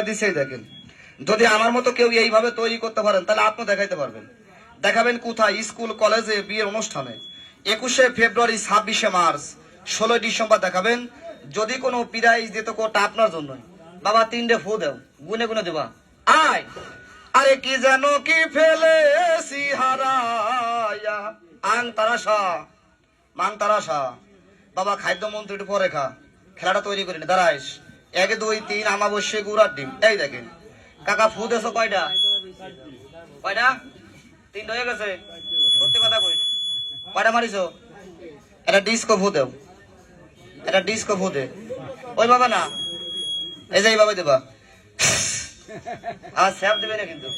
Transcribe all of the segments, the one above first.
দিছেই দেখেন। যদি আমার মতো কেউ এইভাবে তৈরি করতে পারেন, তাহলে আপনি দেখাইতে পারবেন। দেখাবেন কোথায়? স্কুল, কলেজে, বিয়ের অনুষ্ঠানে। একুশে ফেব্রুয়ারি, ছাব্বিশে মার্চ, ষোলোই ডিসেম্বর দেখাবেন। যদি কোনো প্রাইজ দিত কোটা আপনার জন্যই। বাবা, তিনটে ফু দেও। গুনে গুনে দেবা। আয়! আরে কি যেন কি ফেলে হারায়া। আং তারাশা। মান তারাশা। বাবা খাদ্য মন্ত্রী একটু পরে খা। খেলাটা তৈরি করিনি দাঁড়াইস এক দুই তিন আমাবস্যে গুড়ার ডিম। এই দেখেন। কাকা ফু দেছো কয়টা? কয়টা? তিন হয়ে গেছে। সত্যি কথা কই। কয়টা মারিছো? এটা ডিস্কো ফু দেও। এটা ডিস্কো ফু দে। ওই বাবা না। এই যে এই বাবা দেবা। আর স্যাপ দেবে না কিন্তু।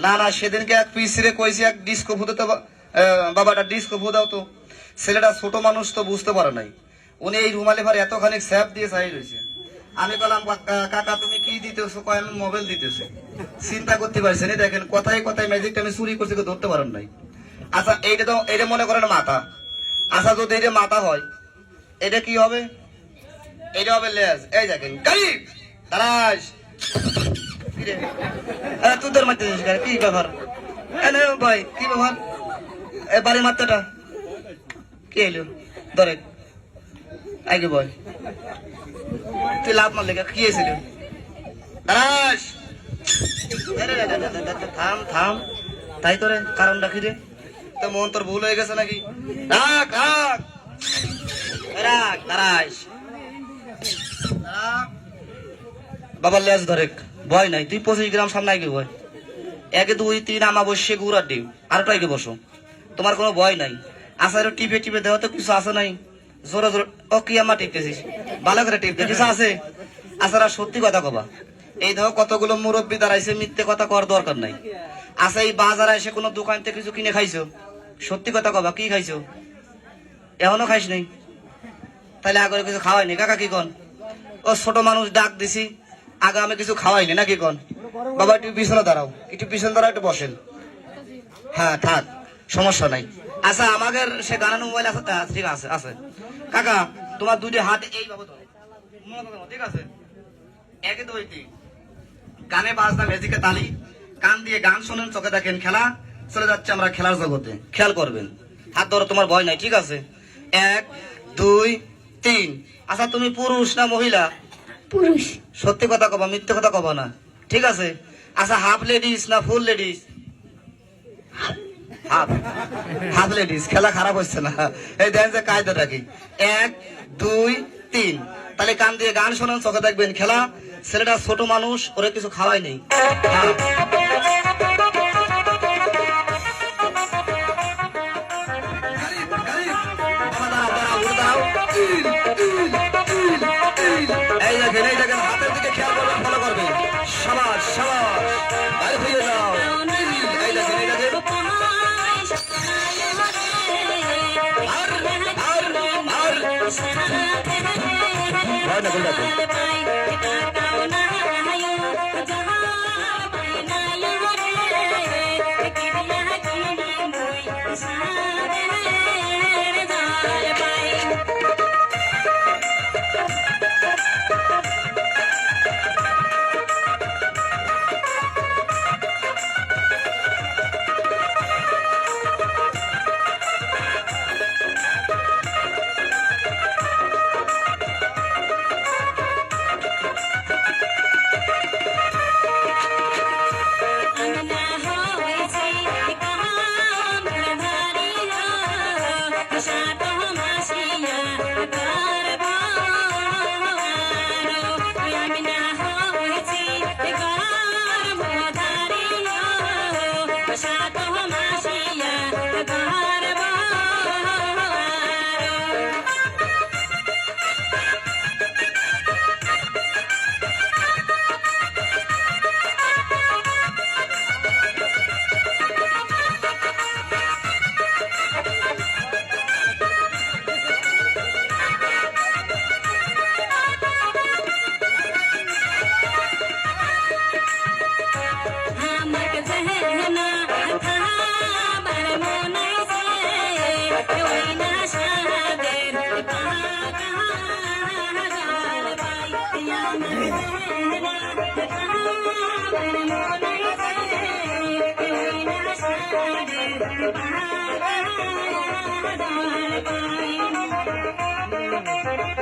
না না সেদিনকে এক পিসিরে কইছি এক ডিস্কো ফুতে তো বা- আহ, বাবাটা ডিস্কো ফু দাও তো। ছেলেটা ছোট মানুষ তো বুঝতে পারে নাই। উনি এই রুমালি ভার এতখানি স্যাপ দিয়ে চাই রয়েছে আমি বললাম "কাকা- তুমি কি দিতেছো? কয়, আমি মোবাইল দিতেছি। চিন্তা করতে পারছেন এই দেখেন, কথায় কথায় ম্যাজিকটা আমি চুরি করছি ধরতে পারেন নাই। আচ্ছা এইটা তো এটা মনে করেন মাথা। আচ্ছা যদি এটা মাথা হয়, এটা কি হবে? এটা হবে লেজ। এই দেখেন গাড়ি দাঁড়াস। কি রে? আরে, তুই তোর মারতে কি ব্যাপার? নে ভাই? কি ব্যাপার? এ বাড়ি মারতেটা কি এলো ধরে আগে বল। তুই লাভ মারলে কে? কি হয়েছিল? দাঁড়াস! থাম থাম। তাই তোরে কারণটা কি রে। তো মন তোর ভুল হয়ে গেছে নাকি? রাখ রাখ! রাখ, দাঁড়াস। বাবার লেজ ধরে, ভয় নাই। তুই পঁচিশ গ্রাম সামনে আগে ভয়। একে দুই, তিন আমাবস্যে গুড়ার ডিম। আরেকটা আগে বসো। তোমার কোনো ভয় নাই। আসার টিপে টিপে দেওয়া তো কিছু আছে নাই। জোরে জোরে। ও, কি আমার টিপতেছিস ভালো করে টিপ দে, কিছু আছে? আসার সত্যি কথা কবা। এই ধর কতগুলো মুরব্বী দাঁড়াইছে, মিথ্যে কথা করার দরকার নাই। আচ্ছা এই বাজারে এসে কোনো দোকান থেকে কিছু কিনে খাইছো? সত্যি কথা কবা, কি খাইছো? এখনও খাইস নাই? তাহলে আগে কিছু খাওয়াইনি কাকা কি কন? ও, ছোট মানুষ ডাক দিছি, আগে আমি কিছু খাওয়াইনি, নাকি কন? বাবা, একটু পিছনে দাঁড়াও, একটু পিছনে দাঁড়াও, একটু বসেন। হ্যাঁ থাক, সমস্যা নাই। আচ্ছা আমাদের সে গানানো মোবাইল আছে ঠিক আছে আছে। কাকা তোমার দুটি হাত ধরো। মনে ঠিক আছে? একে দুই তিন গানে বাজনা মেজিকে তালি কান দিয়ে গান শোনেন চোখে দেখেন খেলা চলে যাচ্ছে আমরা খেলার জগতে। খেয়াল করবেন। হাত ধরো তোমার ভয় নাই ঠিক আছে? এক দুই তিন। আচ্ছা তুমি পুরুষ না মহিলা? পুরুষ। সত্যি কথা কবা মিথ্যে কথা কবা না। ঠিক আছে? আচ্ছা হাফ লেডিস না ফুল লেডিস হাফ হাত লেডিস খেলা খারাপ হচ্ছে না। এই দেখেন যে কায়দাটা কি এক, দুই, তিন। তাহলে কান দিয়ে গান শোনান, চোখে দেখবেন খেলা। ছেলেটা ছোট মানুষ, ওরে কিছু খাওয়াই নেই। ভয় Thank you.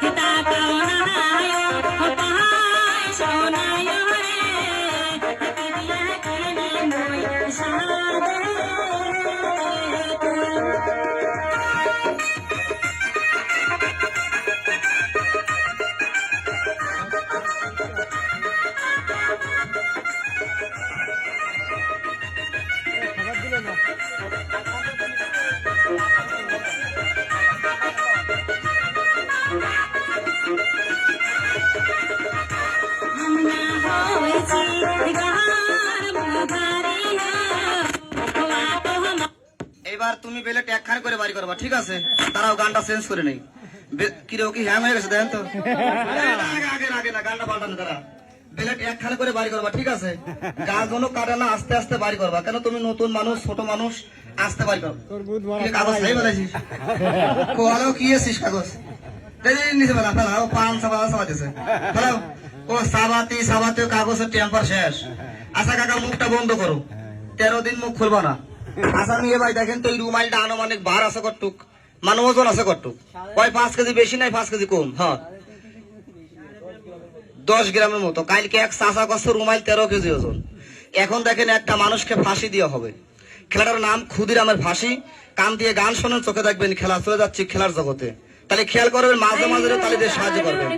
kita kau তুমি বেলে ট্যাগ করে বাড়ি করবা ঠিক আছে? তারাও গানটা চেঞ্জ করে নেই। বে- কি হ্যাং হয়ে গেছে দেখেন তো? আগে আগে না গানটা পাল্টানো তারা। বেলে ট্যাগ করে বাড়ি করবা ঠিক আছে? গাছ কোনো না আস্তে আস্তে বাড়ি করবা। কেন তুমি নতুন মানুষ ছোট মানুষ আস্তে বাড়ি করো কাগজ খাই বেলাইছিস কোয়ালেও কি এসিস কাগজ? নিচে বেলা ফেলা পান সাবা সাবা ফেলাও ও সাবাতি সাবাতি কাগজের টেম্পার শেষ। আশা কাকা মুখটা বন্ধ করো। তেরো দিন মুখ খুলবা না। নিয়ে ভাই দেখেন তো এই রুমালটা আনুমানিক বার আছে কটুক মানে ওজন আছে কটুক ওই পাঁচ কেজি বেশি নাই, পাঁচ কেজি কম? হ্যাঁ। দশ গ্রামের মতো। কালকে এক চাষা কষ্ট রুমাইল তেরো কেজি ওজন। এখন দেখেন একটা মানুষকে ফাঁসি দেওয়া হবে। খেলাটার নাম ক্ষুদিরামের ফাঁসি। কান দিয়ে গান শোনেন, চোখে দেখবেন খেলা চলে যাচ্ছি খেলার জগতে। তাহলে খেয়াল করবেন মাঝে মাঝে তাহলে সাহায্য করবেন।